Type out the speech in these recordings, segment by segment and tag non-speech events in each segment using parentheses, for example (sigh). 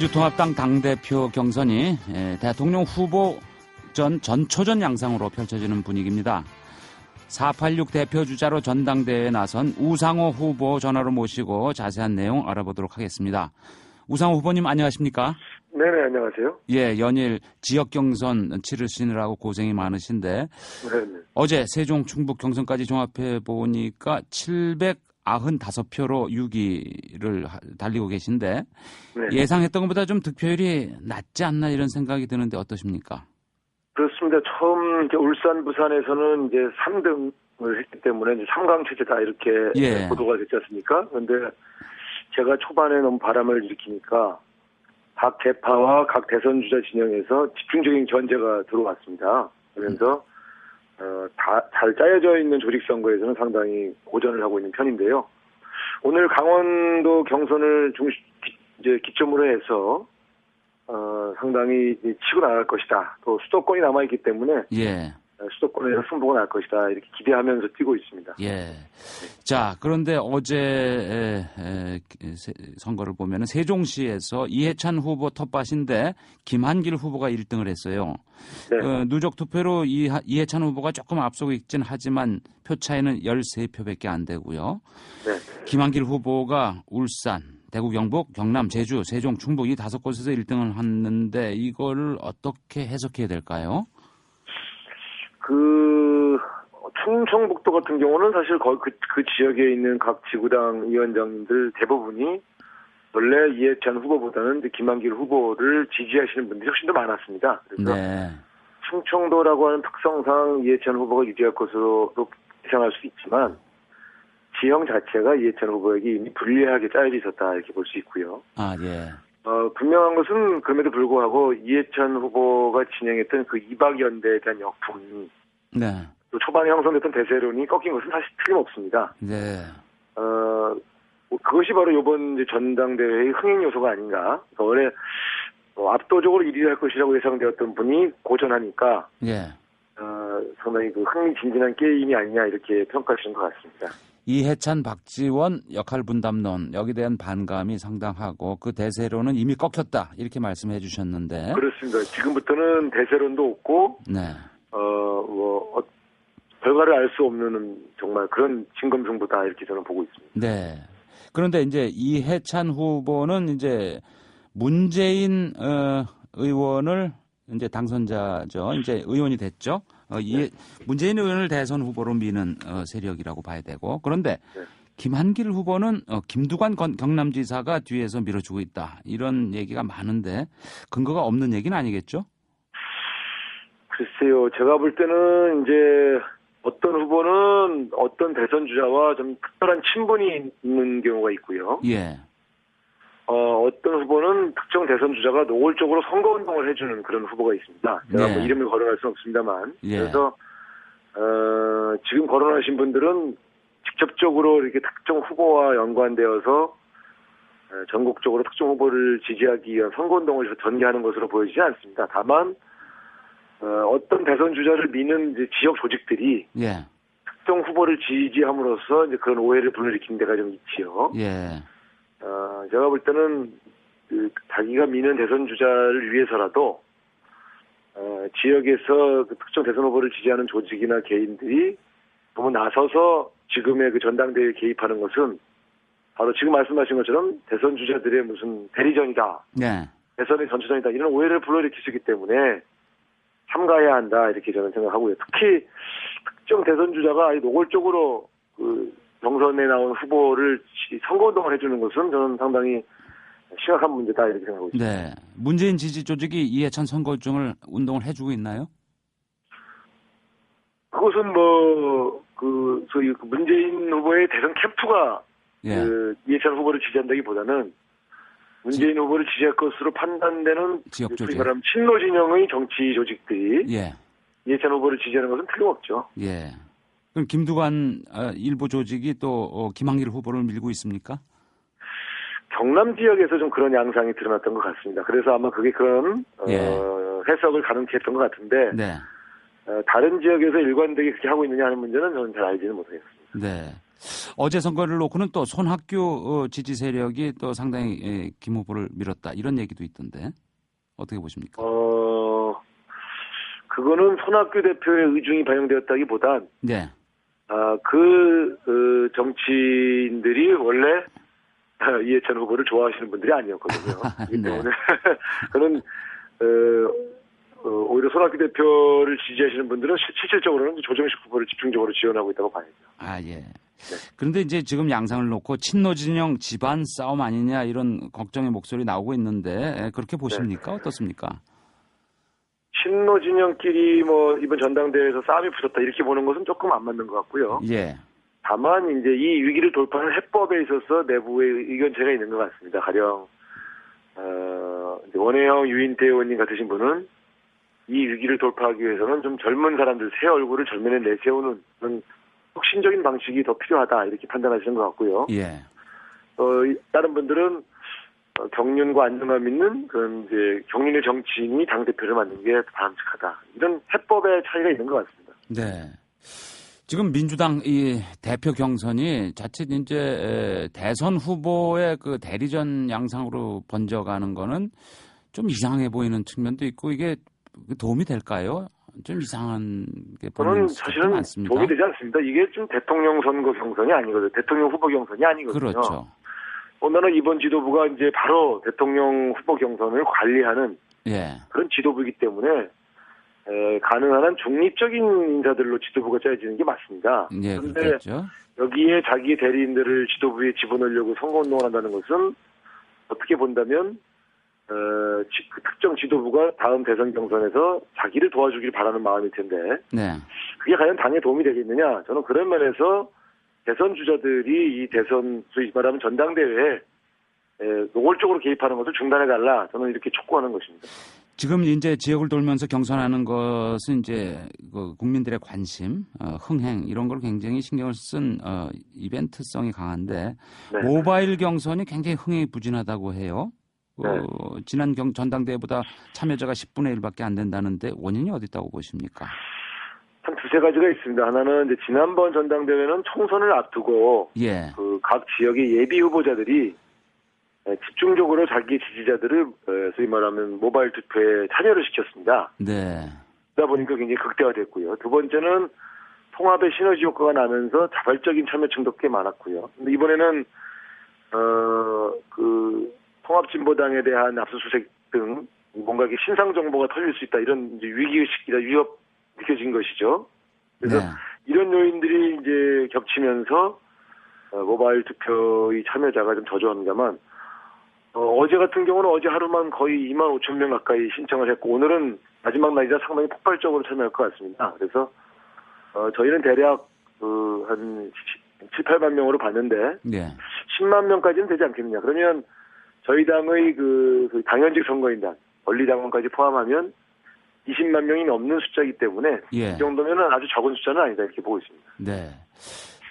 민주통합당 당대표 경선이 예, 대통령 후보 전 전초전 양상으로 펼쳐지는 분위기입니다. 486 대표 주자로 전당대회에 나선 우상호 후보 전화로 모시고 자세한 내용 알아보도록 하겠습니다. 우상호 후보님 안녕하십니까? 네네, 안녕하세요. 예, 연일 지역 경선 치르시느라고 고생이 많으신데 네네. 어제 세종 충북 경선까지 종합해 보니까 795표로 6위를 달리고 계신데 네. 예상했던 것보다 좀 득표율이 낮지 않나 이런 생각이 드는데 어떠십니까? 그렇습니다. 처음 울산, 부산에서는 이제 3등을 했기 때문에 이제 3강 체제다 이렇게 예. 보도가 됐지 않습니까? 그런데 제가 초반에 너무 바람을 일으키니까 각 개파와 각 대선 주자 진영에서 집중적인 견제가 들어왔습니다. 그래서 어, 다 잘 짜여져 있는 조직 선거에서는 상당히 고전을 하고 있는 편인데요. 오늘 강원도 경선을 중 이제 기점으로 해서 어, 상당히 치고 나갈 것이다. 또 수도권이 남아 있기 때문에 예, 어, 수도권에서 승부가 날 것이다. 이렇게 기대하면서 뛰고 있습니다. 예. 자, 그런데 어제 에, 에, 세- 선거를 보면은 세종시에서 이해찬 후보 텃밭인데 김한길 후보가 1등을 했어요. 네. 어, 누적 투표로 이, 이해찬 후보가 조금 앞서고 있긴 하지만 표 차이는 13표밖에 안 되고요. 네. 김한길 후보가 울산, 대구, 경북, 경남, 제주, 세종, 충북 이 다섯 곳에서 1등을 했는데 이거를 어떻게 해석해야 될까요? 그 충청북도 같은 경우는 사실 거- 그, 그 지역에 있는 각 지구당 위원장님들 대부분이 원래 이해찬 후보보다는 김한길 후보를 지지하시는 분들이 훨씬 더 많았습니다. 그래서 네. 충청도라고 하는 특성상 이해찬 후보가 유리할 것으로 예상할 수 있지만 지형 자체가 이해찬 후보에게 이미 불리하게 짜여져 있었다 이렇게 볼 수 있고요. 아, 예. 어, 분명한 것은 그럼에도 불구하고 이해찬 후보가 진행했던 그 이박연대에 대한 역풍이 네. 또 초반에 형성됐던 대세론이 꺾인 것은 사실 틀림없습니다. 네. 어, 그것이 바로 이번 전당대회의 흥행 요소가 아닌가. 그러니까 원래 어, 압도적으로 1위를 할 것이라고 예상되었던 분이 고전하니까 예. 어, 상당히 그 흥미진진한 게임이 아니냐 이렇게 평가하시는 것 같습니다. 이해찬, 박지원 역할 분담론 여기 대한 반감이 상당하고 그 대세로는 이미 꺾였다 이렇게 말씀해 주셨는데 그렇습니다. 지금부터는 대세론도 없고 네. 어, 뭐, 어, 결과를 알 수 없는 정말 그런 진검승부다 이렇게 저는 보고 있습니다. 네. 그런데 이제 이해찬 후보는 이제 문재인 어, 의원을 이제 당선자죠. 이제 의원이 됐죠. 어, 이 문재인 의원을 대선 후보로 미는 어, 세력이라고 봐야 되고 그런데 네. 김한길 후보는 어, 김두관 건- 경남지사가 뒤에서 밀어주고 있다 이런 얘기가 많은데 근거가 없는 얘기는 아니겠죠? 글쎄요, 제가 볼 때는 이제 어떤 후보는 어떤 대선 주자와 좀 특별한 친분이 있는 경우가 있고요. 예. 어, 어떤 후보는 특정 대선 주자가 노골적으로 선거 운동을 해주는 그런 후보가 있습니다. 제가 네. 뭐 이름을 거론할 수는 없습니다만. 예. 그래서, 어, 지금 거론하신 분들은 직접적으로 이렇게 특정 후보와 연관되어서 어, 전국적으로 특정 후보를 지지하기 위한 선거 운동을 전개하는 것으로 보여지지 않습니다. 다만, 어, 어떤 대선 주자를 미는 이제 지역 조직들이 예. 특정 후보를 지지함으로써 이제 그런 오해를 불러일으키는 데가 좀 있지요. 예. 어, 제가 볼 때는 그 자기가 미는 대선 주자를 위해서라도 어, 지역에서 그 특정 대선 후보를 지지하는 조직이나 개인들이 너무 나서서 지금의 그 전당대회에 개입하는 것은 바로 지금 말씀하신 것처럼 대선 주자들의 무슨 대리전이다, 네. 대선의 전초전이다 이런 오해를 불러일으킬 수 있기 때문에 삼가해야 한다 이렇게 저는 생각하고요. 특히 특정 대선 주자가 노골적으로 그 경선에 나온 후보를 지- 선거운동을 해주는 것은 저는 상당히 심각한 문제다 이렇게 생각하고 있습니다. 네. 문재인 지지 조직이 이해찬 선거중을 운동을 해주고 있나요? 그것은 뭐 그 소위 그 문재인 후보의 대선 캠프가 예. 그 이해찬 후보를 지지한다기보다는 문재인 후보를 지지할 것으로 판단되는 지역 그 조직. 말하면 친노 진영의 정치 조직들이 예. 이해찬 후보를 지지하는 것은 틀림없죠. 예. 그럼 김두관 어, 일부 조직이 또 어, 김한길 후보를 밀고 있습니까? 경남 지역에서 좀 그런 양상이 드러났던 것 같습니다. 그래서 아마 그게 그런 어, 예. 해석을 가능케 했던 것 같은데 네. 어, 다른 지역에서 일관되게 그렇게 하고 있느냐 하는 문제는 저는 잘 알지는 못하겠습니다. 네. 어제 선거를 놓고는 또 손학규 어, 지지 세력이 또 상당히 예, 김 후보를 밀었다 이런 얘기도 있던데 어떻게 보십니까? 어, 그거는 손학규 대표의 의중이 반영되었다기보단, 네, 아, 그, 어, 정치인들이 원래 이해찬 후보를 좋아하시는 분들이 아니었거든요. (laughs) 그렇기 네. 때문에, (laughs) 저는, 어, 어, 오히려 손학규 대표를 지지하시는 분들은 실- 실질적으로는 조정식 후보를 집중적으로 지원하고 있다고 봐야죠. 아 예. 네. 그런데 이제 지금 양상을 놓고 친노 진영 집안 싸움 아니냐 이런 걱정의 목소리 나오고 있는데 예, 그렇게 보십니까? 네. 어떻습니까? 신노 진영끼리 뭐 이번 전당대회에서 싸움이 붙었다 이렇게 보는 것은 조금 안 맞는 것 같고요. 예, 다만 이제 이 위기를 돌파하는 해법에 있어서 내부의 의견차가 있는 것 같습니다. 가령 어, 원혜영 유인태 의원님 같으신 분은 이 위기를 돌파하기 위해서는 좀 젊은 사람들 새 얼굴을 전면에 내세우는 그런 혁신적인 방식이 더 필요하다 이렇게 판단하시는 것 같고요. 예, 어, 이- 다른 분들은 어, 경륜과 안정감 있는 그런 이제 경륜의 정치인이 당 대표를 맡는 게 바람직하다 이런 해법의 차이가 있는 것 같습니다. 네. 지금 민주당 이 대표 경선이 자칫 이제 에, 대선 후보의 그 대리전 양상으로 번져가는 거는 좀 이상해 보이는 측면도 있고 이게 도움이 될까요? 좀 이상한 게 보이는 저는 사실은 많습니다. 도움이 되지 않습니다. 이게 좀 대통령 선거 경선이 아니거든요. 대통령 후보 경선이 아니거든요. 그렇죠. 오늘은 이번 지도부가 이제 바로 대통령 후보 경선을 관리하는 예, 그런 지도부이기 때문에 에, 가능한 한 중립적인 인사들로 지도부가 짜여지는 게 맞습니다. 예, 그런데 그렇겠죠. 여기에 자기 대리인들을 지도부에 집어넣으려고 선거운동을 한다는 것은 어떻게 본다면 어, 지- 그 특정 지도부가 다음 대선 경선에서 자기를 도와주길 바라는 마음일 텐데 네, 그게 과연 당에 도움이 되겠느냐? 저는 그런 면에서 대선 주자들이 이 대선 소위 말하면 전당대회에 에, 노골적으로 개입하는 것을 중단해 달라. 저는 이렇게 촉구하는 것입니다. 지금 이제 지역을 돌면서 경선하는 것은 이제 그 국민들의 관심, 어, 흥행 이런 걸 굉장히 신경을 쓴 어, 이벤트성이 강한데 네. 모바일 경선이 굉장히 흥행이 부진하다고 해요. 그 네. 지난 경 전당대회보다 참여자가 10분의 1밖에 안 된다는데 원인이 어디 있다고 보십니까? 한 두세 가지가 있습니다. 하나는 이제 지난번 전당대회는 총선을 앞두고 예, 그각 지역의 예비 후보자들이 에, 집중적으로 자기 지지자들을 에, 소위 말하면 모바일 투표에 참여를 시켰습니다. 네, 그러다 보니까 굉장히 극대화됐고요. 두 번째는 통합의 시너지 효과가 나면서 자발적인 참여층도 꽤 많았고요. 근데 이번에는 어그 통합진보당에 대한 압수수색 등 뭔가 이게 신상 정보가 털릴 수 있다 이런 이제 위기 의식이다 위협 느껴진 것이죠. 그래서 네, 이런 요인들이 이제 겹치면서 어, 모바일 투표의 참여자가 좀 저조합니다만 어, 제 같은 경우는 어제 하루만 거의 2만 5천 명 가까이 신청을 했고 오늘은 마지막 날이라 상당히 폭발적으로 참여할 것 같습니다. 그래서 어, 저희는 대략 그, 한 7, 8만 명으로 봤는데 네, 10만 명까지는 되지 않겠느냐. 그러면 저희 당의 그, 그 당연직 선거인단 권리당원까지 포함하면 20만 명이 넘는 숫자이기 때문에 예. 이 정도면은 아주 적은 숫자는 아니다 이렇게 보고 있습니다. 네.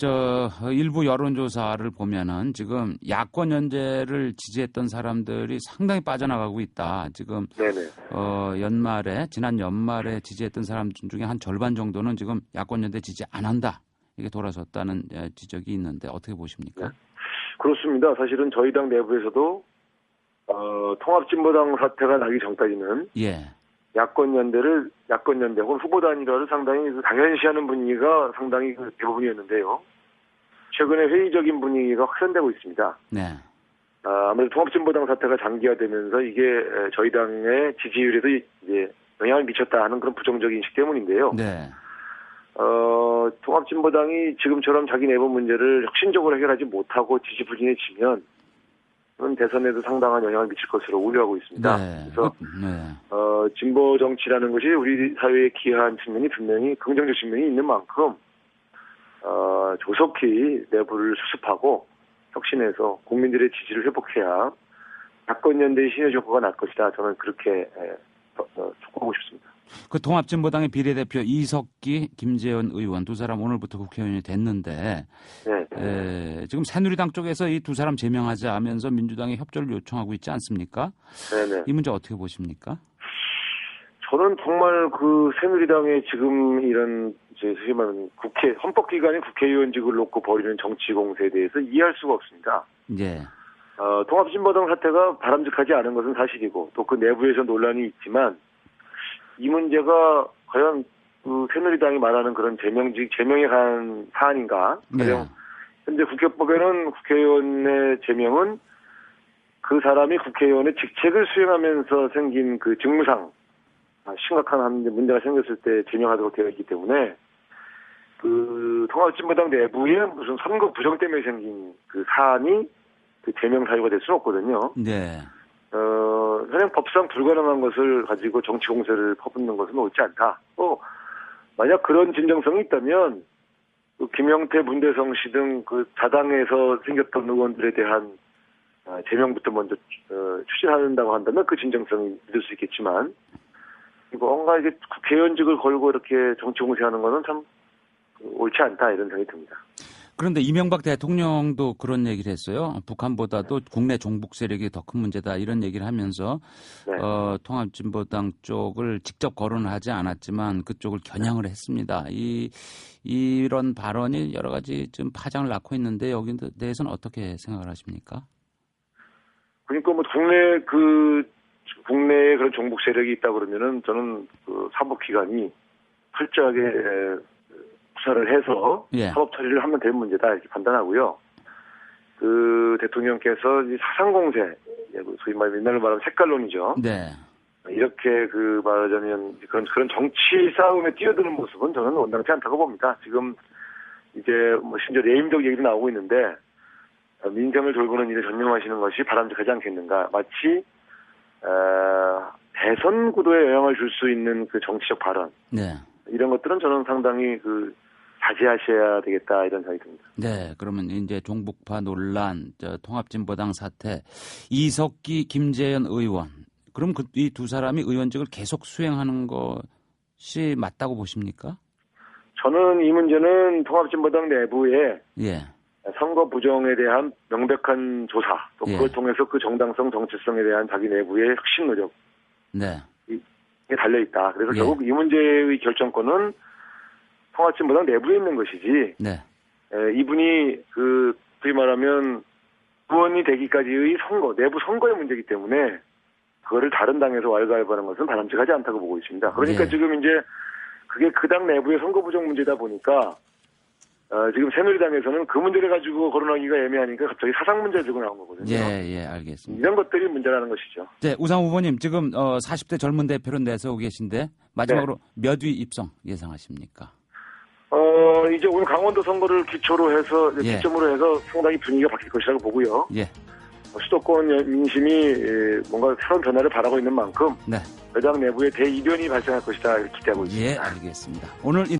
저 어, 일부 여론조사를 보면은 지금 야권 연재를 지지했던 사람들이 상당히 빠져나가고 있다. 지금 네네. 어, 연말에 지난 연말에 지지했던 사람 중에 한 절반 정도는 지금 야권 연대 지지 안 한다. 이게 돌아섰다는 예, 지적이 있는데 어떻게 보십니까? 그렇습니다. 사실은 저희 당 내부에서도 어, 통합진보당 사태가 나기 전까지는 예. 야권 연대를 야권 연대 혹은 후보 단일화를 상당히 그 당연시하는 분위기가 상당히 그 대부분이었는데요. 최근에 회의적인 분위기가 확산되고 있습니다. 네. 아, 아무래도 통합진보당 사태가 장기화되면서 이게 에, 저희 당의 지지율에도 이제 영향을 미쳤다 하는 그런 부정적인 인식 때문인데요. 네. 어, 통합진보당이 지금처럼 자기 내부 문제를 혁신적으로 해결하지 못하고 지지부진해지면 대선에도 상당한 영향을 미칠 것으로 우려하고 있습니다. 네. 그래서 그, 네. 어, 진보 정치라는 것이 우리 사회에 기여한 측면이 분명히 긍정적 측면이 있는 만큼 어, 조속히 내부를 수습하고 혁신해서 국민들의 지지를 회복해야 야권 연대의 신의 효과가 날 것이다. 저는 그렇게 어, 촉구하고 싶습니다. 그 통합진보당의 비례대표 이석기, 김재현 의원 두 사람 오늘부터 국회의원이 됐는데 네. 에, 지금 새누리당 쪽에서 이 두 사람 제명하자 하면서 민주당에 협조를 요청하고 있지 않습니까? 네네. 이 문제 어떻게 보십니까? 저는 정말 그 새누리당의 지금 이런 이제 소위 말하는 국회 헌법기관인 국회의원직을 놓고 벌이는 정치 공세에 대해서 이해할 수가 없습니다. 예. 어, 통합진보당 사태가 바람직하지 않은 것은 사실이고 또 그 내부에서 논란이 있지만 이 문제가 과연 그 새누리당이 말하는 그런 제명직 제명에 관한 사안인가? 네. 가령 현재 국회법에는 국회의원의 제명은 그 사람이 국회의원의 직책을 수행하면서 생긴 그 직무상 아, 심각한 한 문제가 생겼을 때 제명하도록 되어 있기 때문에 그 통합진보당 내부에 무슨 선거 부정 때문에 생긴 그 사안이 그 제명 사유가 될 수는 없거든요. 네. 어, 현행 법상 불가능한 것을 가지고 정치 공세를 퍼붓는 것은 옳지 않다. 어, 만약 그런 진정성이 있다면 그 김영태, 문대성 씨 등 그 자당에서 생겼던 의원들에 대한 아, 제명부터 먼저 어, 추진한다고 한다면 그 진정성이 믿을 수 있겠지만 뭔가 이게 국회의원직을 걸고 이렇게 정치 공세하는 것은 참 옳지 않다 이런 생각이 듭니다. 그런데 이명박 대통령도 그런 얘기를 했어요. 북한보다도 국내 종북 세력이 더 큰 문제다 이런 얘기를 하면서 네. 어, 통합진보당 쪽을 직접 거론을 하지 않았지만 그쪽을 겨냥을 했습니다. 이 이런 발언이 여러 가지 좀 파장을 낳고 있는데 여기에 대해서는 어떻게 생각을 하십니까? 그러니까 뭐 국내 그 국내에 그런 종북 세력이 있다 그러면은 저는 그 사법 기관이 철저하게 에, 수사를 해서 예. 사법 처리를 하면 될 문제다 이렇게 판단하고요. 그 대통령께서 이 사상공세, 예, 그 소위 말 옛날로 말하면 색깔론이죠. 네. 이렇게 그 말하자면 그런 그런 정치 싸움에 뛰어드는 모습은 저는 원당치 않다고 봅니다. 지금 이제 뭐 심지어 레임덕 얘기도 나오고 있는데 어, 민생을 돌보는 일에 전념하시는 것이 바람직하지 않겠는가. 마치 어, 대선 구도에 영향을 줄 수 있는 그 정치적 발언 네. 이런 것들은 저는 상당히 그 자제하셔야 되겠다 이런 생각이 듭니다. 네, 그러면 이제 종북파 논란, 저 통합진보당 사태, 이석기, 김재현 의원. 그럼 그 이 두 사람이 의원직을 계속 수행하는 것이 맞다고 보십니까? 저는 이 문제는 통합진보당 내부에 예, 선거 부정에 대한 명백한 조사, 또 예. 그걸 통해서 그 정당성, 정체성에 대한 자기 내부의 혁신 노력에 네, 달려 있다. 그래서 예. 결국 이 문제의 결정권은 통합진보당 내부에 있는 것이지, 네, 에, 이분이 그 소위 말하면 의원이 되기까지의 선거, 내부 선거의 문제이기 때문에 그거를 다른 당에서 왈가왈부하는 것은 바람직하지 않다고 보고 있습니다. 그러니까 예. 지금 이제 그게 그 당 내부의 선거 부정 문제다 보니까 어, 지금 새누리당에서는 그 문제를 가지고 거론하기가 애매하니까 갑자기 사상 문제 들고 나온 거거든요. 예, 예, 알겠습니다. 이런 것들이 문제라는 것이죠. 네, 우상 후보님 지금 어, 40대 젊은 대표로 내세우고 계신데 마지막으로 네. 몇위 입성 예상하십니까? 어, 이제 오늘 강원도 선거를 기초로 해서, 예. 기점으로 해서 상당히 분위기가 바뀔 것이라고 보고요. 예, 수도권 민심이 에, 뭔가 새로운 변화를 바라고 있는 만큼 네, 여당 내부에 대이변이 발생할 것이다 이렇게 기대하고 있습니다. 예, 알겠습니다. 오늘